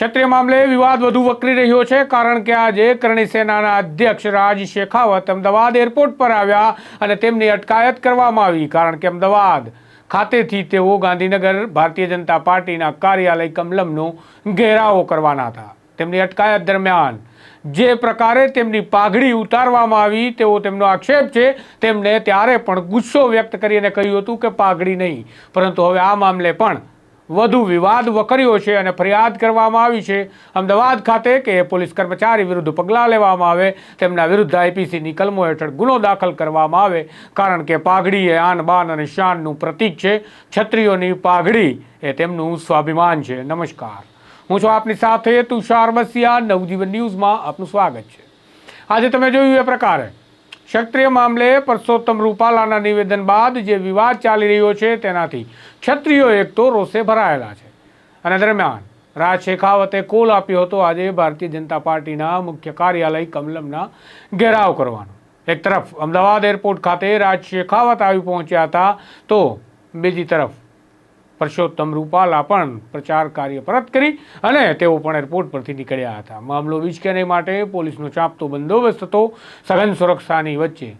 ક્ષત્રિય મામલે વિવાદ વધુ વકરી રહ્યો છે, કારણ કે આજે કરણી સેનાના અધ્યક્ષ રાજ શેખાવત અમદાવાદ એરપોર્ટ પર આવ્યા અને તેમની અટકાયત કરવામાં આવી, કારણ કે અમદાવાદ ખાતેથી તેઓ ગાંધીનગર ભારતીય જનતા પાર્ટીના કાર્યાલય કમલમનો ઘેરાવો કરવાના હતા. તેમની અટકાયત દરમિયાન જે પ્રકારે તેમની પાઘડી ઉતારવામાં આવી તેવો તેમનો આક્ષેપ છે તેમણે ત્યારે પણ ગુસ્સો વ્યક્ત કરીને કહ્યું હતું કે પાઘડી નહીં, પરંતુ હવે આ મામલે પણ વધુ વિવાદ વકર્યો છે અને ફરિયાદ કરવામાં આવી છે. અમદાવાદ ખાતે કે પોલીસ કર્મચારી વિરુદ્ધ પગલાં લેવામાં આવે, તેમના વિરુદ્ધ આઈપીસીની કલમો હેઠળ ગુનો દાખલ કરવામાં આવે. કારણ કે પાઘડી એ આન બાન અને શાનનું પ્રતીક છે. છત્રીઓની પાઘડી એ તેમનું સ્વાભિમાન છે. નમસ્કાર. હું છું આપની સાથે તુષાર બસિયા નવજીવન ન્યૂઝમાં આપનું સ્વાગત છે. આજે તમે જોયું એ પ્રકારે ક્ષત્રિય મામલે પરસોત્તમ રૂપાલાના નિવેદન બાદ જે વિવાદ ચાલી રહ્યો છે તેનાથી ક્ષત્રિયો એક તો રોષે ભરાયેલા છે. અને દરમિયાન રાજ શેખાવતે કોલ આપ્યો હતો આજે ભારતીય જનતા પાર્ટીના મુખ્ય કાર્યાલય કમલમના ઘેરાવ કરવાનો. એક તરફ અમદાવાદ એરપોર્ટ ખાતે રાજ શેખાવત આવી પહોંચ્યા હતા તો બીજી તરફ પરસોત્તમ રૂપાલા પણ પ્રચાર કાર્ય પરત કરી અને તેઓ પણ એરપોર્ટ પરથી નીકળ્યા હતા. મામલો વિચકે નહીં માટે પોલીસનો ચાંપતો બંદોબસ્ત હતો. સઘન સુરક્ષાની વચ્ચે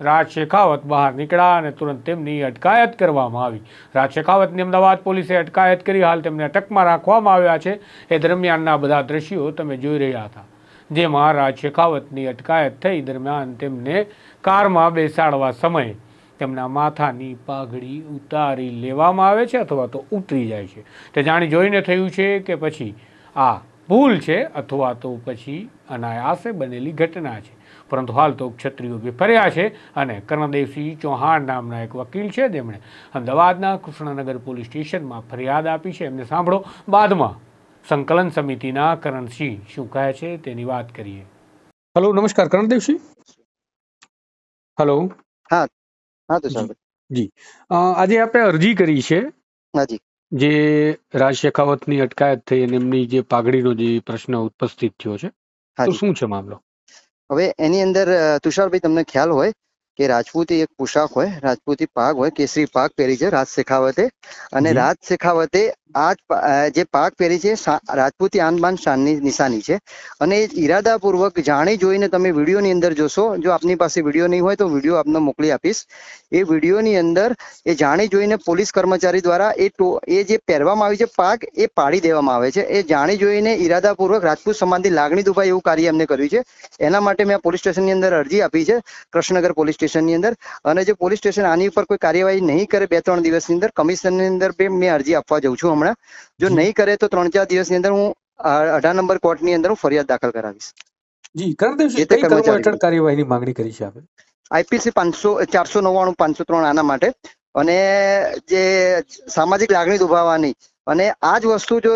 રાજ શેખાવત બહાર નીકળ્યા અને તુરંત તેમની અટકાયત કરવામાં આવી. રાજ શેખાવતની અમદાવાદ પોલીસે અટકાયત કરી. હાલ તેમને અટકમાં રાખવામાં આવ્યા છે. એ દરમિયાનના બધા દ્રશ્યો તમે જોઈ રહ્યા હતા. જેમાં રાજ શેખાવતની અટકાયત થઈ દરમિયાન તેમને કારમાં બેસાડવા સમયે તેમના માથાની પાઘડી ઉતારી લેવામાં આવે છે અથવા તો ઉતરી જાય છે. તે જાણી જોઈને થયું છે કે પછી આ ભૂલ છે અથવા તો પછી અનાયાસે બનેલી ઘટના છે. પરંતુ હાલ તો ક્ષત્રિયો વિફર્યા છે અને કર્ણદેવસિંહ ચૌહાણ નામના એક વકીલ છે. તેમણે અમદાવાદના કૃષ્ણનગર પોલીસ સ્ટેશનમાં ફરિયાદ આપી છે. એમને સાંભળો. બાદમાં સંકલન સમિતિના કરણસિંહ શું કહે છે તેની વાત કરીએ. હલો નમસ્કાર. કરણદેવસિંહ? હલો? હા. તો સાહેબ જી. અ, આજે આપણે અરજી કરી છે હાજી જે. રાજ શેખાવતની અટકાયત થઈ અને એમની જે પાઘડીનો જે પ્રશ્ન ઉપસ્થિત થયો છે તો શું છે મામલો? હવે એની અંદર તુષારભાઈ તમને ખ્યાલ હોય કે રાજપૂતી એક પોશાક હોય રાજપૂતી પાક હોય કેસરી પાક પહેરી છે રાજ શેખાવતે. અને રાજ શેખાવતે આ જ પાક પહેરી છે રાજપૂતી આનબાન શાનની નિશાની છે. અને એ ઈરાદાપૂર્વક જાણી જોઈને તમે વિડીયોની અંદર જોશો જો આપની પાસે વીડિયો નહીં હોય તો વીડિયો આપને મોકલી આપીશ. એ વિડીયોની અંદર એ જાણી જોઈને પોલીસ કર્મચારી દ્વારા એ એ જે પહેરવામાં આવી છે પાક એ પાડી દેવામાં આવે છે. એ જાણી જોઈને ઈરાદાપૂર્વક રાજપૂત સમાજની લાગણી દુભાઈ એવું કાર્ય એમને કર્યું છે. એના માટે મેં પોલીસ સ્ટેશનની અંદર અરજી આપી છે. કૃષ્ણનગર પોલીસ સ્ટેશનની અંદર અને જે પોલીસ સ્ટેશન આની ઉપર કોઈ કાર્યવાહી નહીં કરે બે ત્રણ દિવસની અંદર કમિશનની અંદર બે મેં અરજી આપવા જઉં છું હમણાં. જો નહીં કરે તો ત્રણ ચાર દિવસની અંદર હું અઢાર નંબર કોર્ટની અંદર હું ફરિયાદ દાખલ કરાવીશ. જી તે કર્મચારી. કાર્યવાહીની માંગણી કરી છે આપણે આઈપીસી પાંચસો ચારસો નવ્વાણું પાંચસો ત્રણ આના માટે. અને જે સામાજિક લાગણી દુભાવવાની અને આ જ વસ્તુ જો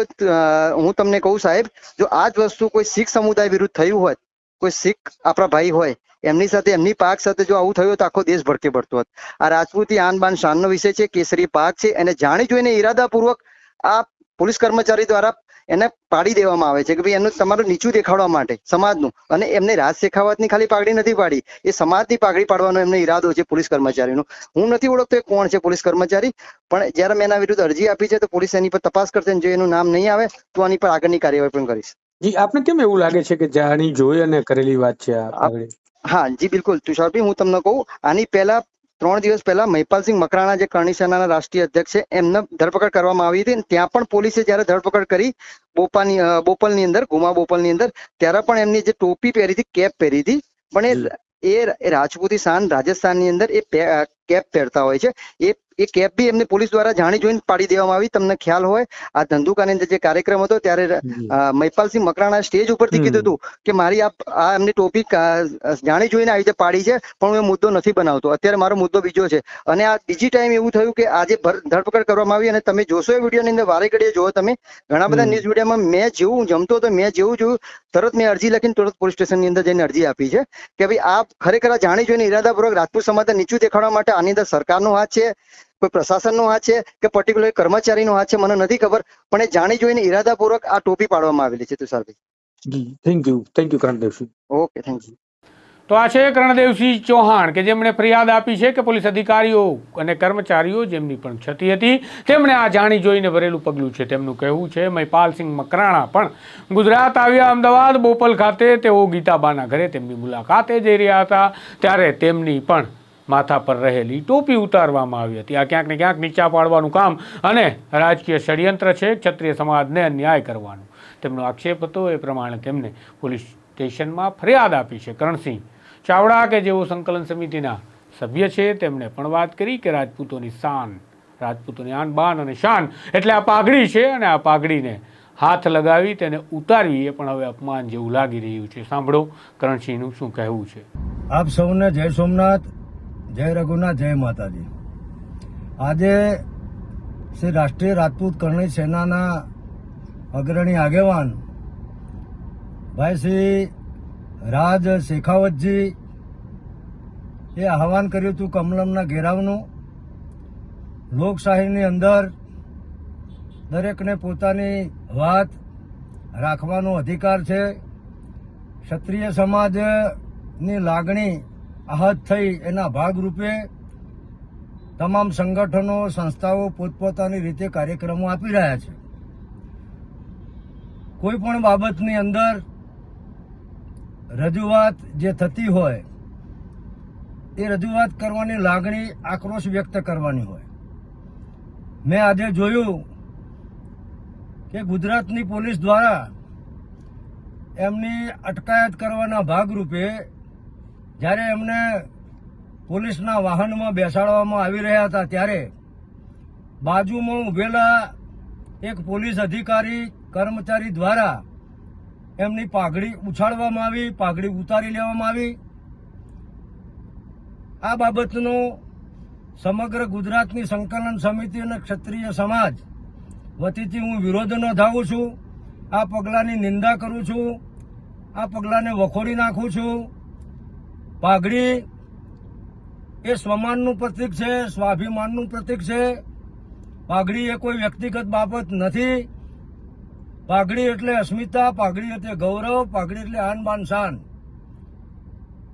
હું તમને કહું સાહેબ જો આ જ વસ્તુ કોઈ શીખ સમુદાય વિરુદ્ધ થયું હોય કોઈ શીખ આપણા ભાઈ હોય એમની સાથે એમની પાક સાથે જો આવું થયું તો આખો દેશ ભડકે ભરતો હોત. આ રાજપૂતી આન બાન શાનનો વિષય છે કેસરી પાક છે એને જાણી જોઈને ઈરાદાપૂર્વક આ પોલીસ કર્મચારી દ્વારા એને પાડી દેવામાં આવે છે કે ભાઈ એનું તમારું નીચું દેખાડવા માટે સમાજનું. અને એમને રાજ શેખાવતની ખાલી પાઘડી નથી પાડી એ સમાજની પાઘડી પાડવાનો એમને ઈરાદો છે પોલીસ કર્મચારીનો. હું નથી ઓળખતો એ કોણ છે પોલીસ કર્મચારી પણ જ્યારે મેં એના વિરુદ્ધ અરજી આપી છે તો પોલીસ એની પર તપાસ કરશે જો એનું નામ નહીં આવે તો આની પર આગળની કાર્યવાહી પણ કરીશ. જી આપને કેમ એવું લાગે છે કે જાણી જોઈ અને કરેલી વાત છે આ હા જી બિલકુલ. તુષારભાઈ હું તમને કહું આની પહેલા ત્રણ દિવસ પહેલા મહિપાલસિંહ મકરાણા જે કરણી સેનાના રાષ્ટ્રીય અધ્યક્ષ છે એમને ધરપકડ કરવામાં આવી હતી ત્યાં પણ પોલીસે જ્યારે ધરપકડ કરી બોપાની બોપલની અંદર ગુમા બોપલની અંદર ત્યારે પણ એમની જે ટોપી પહેરી હતી કેપ પહેરી હતી. પણ એ એ રાજપૂતી શાન રાજસ્થાનની અંદર એ કેપ પહેરતા હોય છે. એ એ કેપ બી એમને પોલીસ દ્વારા જાણી જોઈને પાડી દેવામાં આવી. તમને ખ્યાલ હોય આ ધંધુકાની અંદર જે કાર્યક્રમ હતો ત્યારે મહિપાલસિંહ મકરાણા સ્ટેજ ઉપરથી કીધું હતું કે મારી આ આ એમની ટોપી જાણી જોઈને આવી રીતે પાડી છે પણ હું એ મુદ્દો નથી બનાવતો. અત્યારે મારો મુદ્દો બીજો છે. અને આ બીજી ટાઈમ એવું થયું કે આજે ધરપકડ કરવામાં આવી અને તમે જોશો એ વિડીયોની અંદર વારે ઘડીએ જોવો તમે. ઘણા બધા ન્યૂઝ મીડિયામાં મેં જેવું જમતો હતો મેં જેવું જોયું. તરત મેં અરજી લખીને તરત પોલીસ સ્ટેશનની અંદર જઈને અરજી આપી છે કે ભાઈ આ ખરેખર જાણી જોઈને ઈરાદાપૂર્વક રાજપૂત સમાજને નીચું દેખાડવા માટે આની અંદર સરકારનો હાથ છે કોઈ પ્રશાસનનો હાથ છે કે પર્ટિક્યુલર કર્મચારીનો હાથ છે મને નથી ખબર. પણ એ જાણી જોઈને ઈરાદાપૂર્વક આ ટોપી પાડવામાં આવેલી છે તુષારભાઈ. જી thank you thank you Karandevsinh. Okay thank you તો આ છે કરણદેવસિંહ ચૌહાણ કે જેમણે ફરિયાદ આપી છે કે પોલીસ અધિકારીઓ અને કર્મચારીઓ જેમની પણ ક્ષતિ હતી તેમણે આ જાણી જોઈને ભરેલું પગલું છે. તેમનું કહેવું છે મહિપાલસિંહ મકરાણા પણ ગુજરાત આવ્યા અમદાવાદ બોપલ ખાતે તેઓ ગીતાબાના ઘરે તેમની મુલાકાતે જઈ રહ્યા હતા. ત્યારે તેમની પણ માથા પર રહેલી ટોપી ઉતારવામાં આવી હતી. આ ક્યાંક ને ક્યાંક નીચા પાડવાનું કામ અને રાજકીય ષડયંત્ર છે, ક્ષત્રિય સમાજને અન્યાય કરવાનું. તેમનો આક્ષેપ હતો, એ પ્રમાણે તેમને પોલીસ સ્ટેશનમાં ફરિયાદ આપી છે. કરણસિંહ ચાવડા, કે જેઓ સંકલન સમિતિના સભ્ય છે તેમણે પણ વાત કરી કે રાજપૂતોની શાન, રાજપૂતોની આન બાન અને શાન એટલે આ પાઘડી છે અને આ પાઘડીને હાથ લગાવી તેને ઉતારવી, એ પણ હવે અપમાન જેવું લાગી રહ્યું છે. સાંભળો કરણસિંહનું શું કહેવું છે. આપ સૌને જય સોમનાથ. જય રઘુનાથ, જય માતાજી. આજે શ્રી રાષ્ટ્રીય રાજપૂત કરણી સેનાના અગ્રણી આગેવાન ભાઈ શ્રી રાજ શેખાવતજી એ આહવાન કર્યું હતું કમલમના ઘેરાવનું. લોકશાહીની અંદર દરેકને પોતાની વાત રાખવાનો અધિકાર છે. ક્ષત્રિય સમાજની લાગણી આહત થઈ એના ભાગરૂપે તમામ સંગઠનો, સંસ્થાઓ પોતપોતાની રીતે કાર્યક્રમો આપી રહ્યા છે. કોઈ પણ બાબતની અંદર રજૂઆત જે થતી હોય, એ રજૂઆત કરવાની લાગણી આક્રોશ વ્યક્ત કરવાની હોય. મેં આજે જોયું કે ગુજરાતની પોલીસ દ્વારા એમની અટકાયત કરવાના ભાગરૂપે જ્યારે એમને પોલીસના વાહનમાં બેસાડવામાં આવી રહ્યા હતા, ત્યારે બાજુમાં ઉભેલા એક પોલીસ અધિકારી, કર્મચારી દ્વારા એમની પાઘડી ઉછાળવામાં આવી, પાઘડી ઉતારી લેવામાં આવી. આ બાબતનો સમગ્ર ગુજરાતની સંકલન સમિતિ અને ક્ષત્રિય સમાજ વતીથી હું વિરોધ નોંધાવું છું. આ પગલાંની નિંદા કરું છું. આ પગલાંને વખોડી નાખું છું. પાઘડી એ સ્વમાનનું પ્રતીક છે, સ્વાભિમાનનું પ્રતીક છે. પાઘડી એ કોઈ વ્યક્તિગત બાબત નથી. પાઘડી એટલે અસ્મિતા, પાઘડી એટલે ગૌરવ, પાઘડી એટલે આન બાન શાન.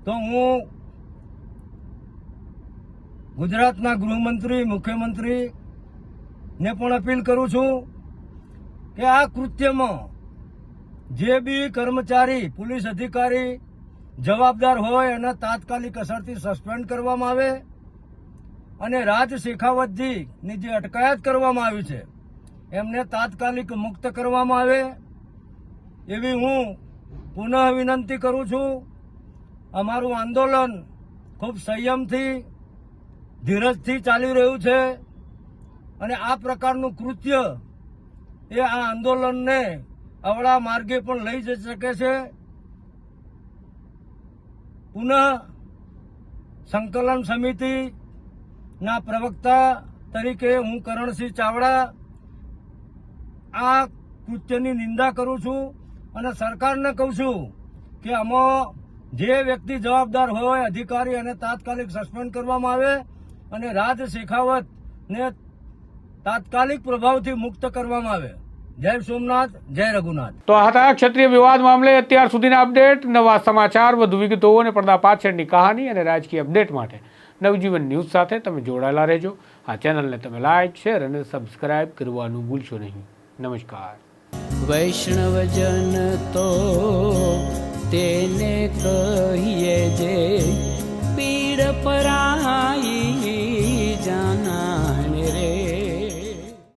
તો હું ગુજરાતના ગૃહમંત્રી મુખ્યમંત્રી ને પણ અપીલ કરું છું કે આ કૃત્યમાં જે બી કર્મચારી, પોલીસ અધિકારી જવાબદાર હોય એને તાત્કાલિક અસરથી સસ્પેન્ડ કરવામાં આવે અને રાજ શેખાવતજીની જે અટકાયત કરવામાં આવી છે, એમને તાત્કાલિક મુક્ત કરવામાં આવે એવી હું પુનઃ વિનંતી કરું છું. અમારું આંદોલન ખૂબ સંયમથી, ધીરજથી ચાલી રહ્યું છે અને આ પ્રકારનું કૃત્ય એ આ આંદોલનને અવળા માર્ગે પણ લઈ જઈ શકે છે. પુનઃ સંકલન સમિતિના પ્રવક્તા તરીકે હું કરણસિંહ ચાવડા આ કૃત્યની નિંદા કરું છું અને સરકારને કહું છું કે આમાં જે વ્યક્તિ જવાબદાર હોય, અધિકારી અને તાત્કાલિક સસ્પેન્ડ કરવામાં આવે અને રાજ શેખાવતને તાત્કાલિક પ્રભાવથી મુક્ત કરવામાં આવે. જય સોમનાથ જય રઘુનાથ. તો આ હતા ક્ષત્રિય વિવાદ મામલે અત્યાર સુધીના અપડેટ. નવા સમાચાર વધુ વિગતો અને પડદા પાછળની કહાની અને રાજકીય અપડેટ માટે નવજીવન ન્યૂઝ સાથે તમે જોડાયેલા રહેજો. આ ચેનલને તમે લાઇક શેર અને સબસ્ક્રાઇબ કરવાનું ભૂલશો નહીં. નમસ્કાર. વૈષ્ણવજન તો તેને કહીએ જે પીડ પરાઈ